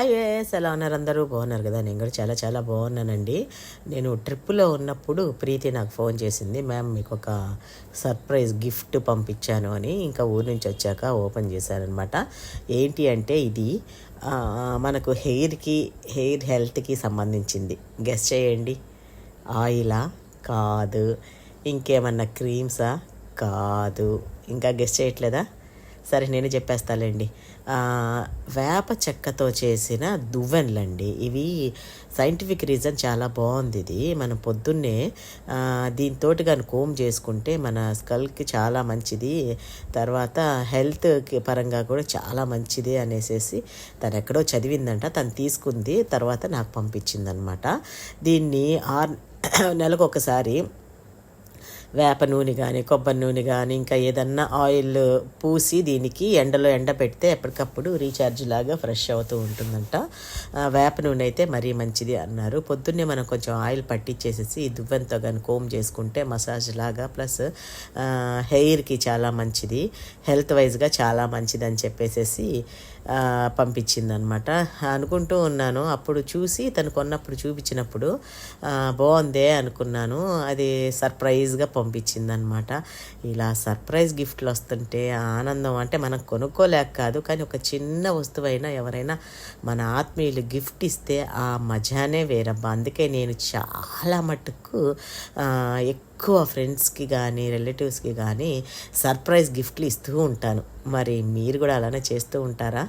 Hi ఎలా ఉన్నారు? అందరూ బాగున్నారు కదా? నేను కూడా చాలా చాలా బాగున్నానండి. నేను ట్రిప్పులో ఉన్నప్పుడు ప్రీతి నాకు ఫోన్ చేసింది మ్యామ్ మీకు ఒక సర్ప్రైజ్ గిఫ్ట్ పంపించాను అని ఇంకా ఊరి నుంచి వచ్చాక ఓపెన్ చేశారనమాట. ఏంటి అంటే ఇది మనకు హెయిర్కి హెయిర్ హెల్త్కి సంబంధించింది. గెస్ చేయండి. ఆయిలా? కాదు. ఇంకేమన్నా క్రీమ్సా? కాదు. ఇంకా గెస్ చేయట్లేదా? సరే నేను చెప్పేస్తాలేండి. వేప చెక్కతో చేసిన దువ్వెనలండి. ఇవి సైంటిఫిక్ రీజన్ చాలా బాగుంది ఇది మనం పొద్దున్నే దీంతో కానీ కోమ్ చేసుకుంటే మన స్కల్కి చాలా మంచిది. తర్వాత హెల్త్ పరంగా కూడా చాలా మంచిది అనేసి తను ఎక్కడో చదివిందంట. తను తీసుకుంది. తర్వాత నాకు పంపించిందనమాట. దీన్ని ఆరు నెలకు ఒకసారి వేప నూనె కానీ కొబ్బరి నూనె కానీ ఇంకా ఏదన్నా ఆయిల్ పూసి దీనికి ఎండలో ఎండ పెడితే ఎప్పటికప్పుడు రీఛార్జ్ లాగా ఫ్రెష్ అవుతూ ఉంటుందంట. వేప నూనె అయితే మరీ మంచిది అన్నారు. పొద్దున్నే మనం కొంచెం ఆయిల్ పట్టించేసేసి ఈ కానీ కోమ్ చేసుకుంటే మసాజ్ లాగా ప్లస్ హెయిర్కి చాలా మంచిది. హెల్త్ వైజ్గా చాలా మంచిది అని చెప్పేసేసి పంపించిందనమాట. అనుకుంటూ ఉన్నాను. అప్పుడు చూసి తను కొన్నప్పుడు చూపించినప్పుడు బాగుందే అనుకున్నాను. అది సర్ప్రైజ్గా పంపించిందనమాట. ఇలా సర్ప్రైజ్ గిఫ్ట్లు వస్తుంటే ఆనందం అంటే మనం కొనుక్కోలేక కాదు కానీ ఒక చిన్న వస్తువైనా ఎవరైనా మన ఆత్మీయులు గిఫ్ట్ ఇస్తే ఆ మజానే వేరబ్బా. అందుకే నేను చాలా మటుకు ఎక్కువ ఫ్రెండ్స్కి కానీ రిలేటివ్స్కి కానీ సర్ప్రైజ్ గిఫ్ట్లు ఇస్తూ ఉంటాను. మరి మీరు కూడా అలానే చేస్తూ ఉంటారా?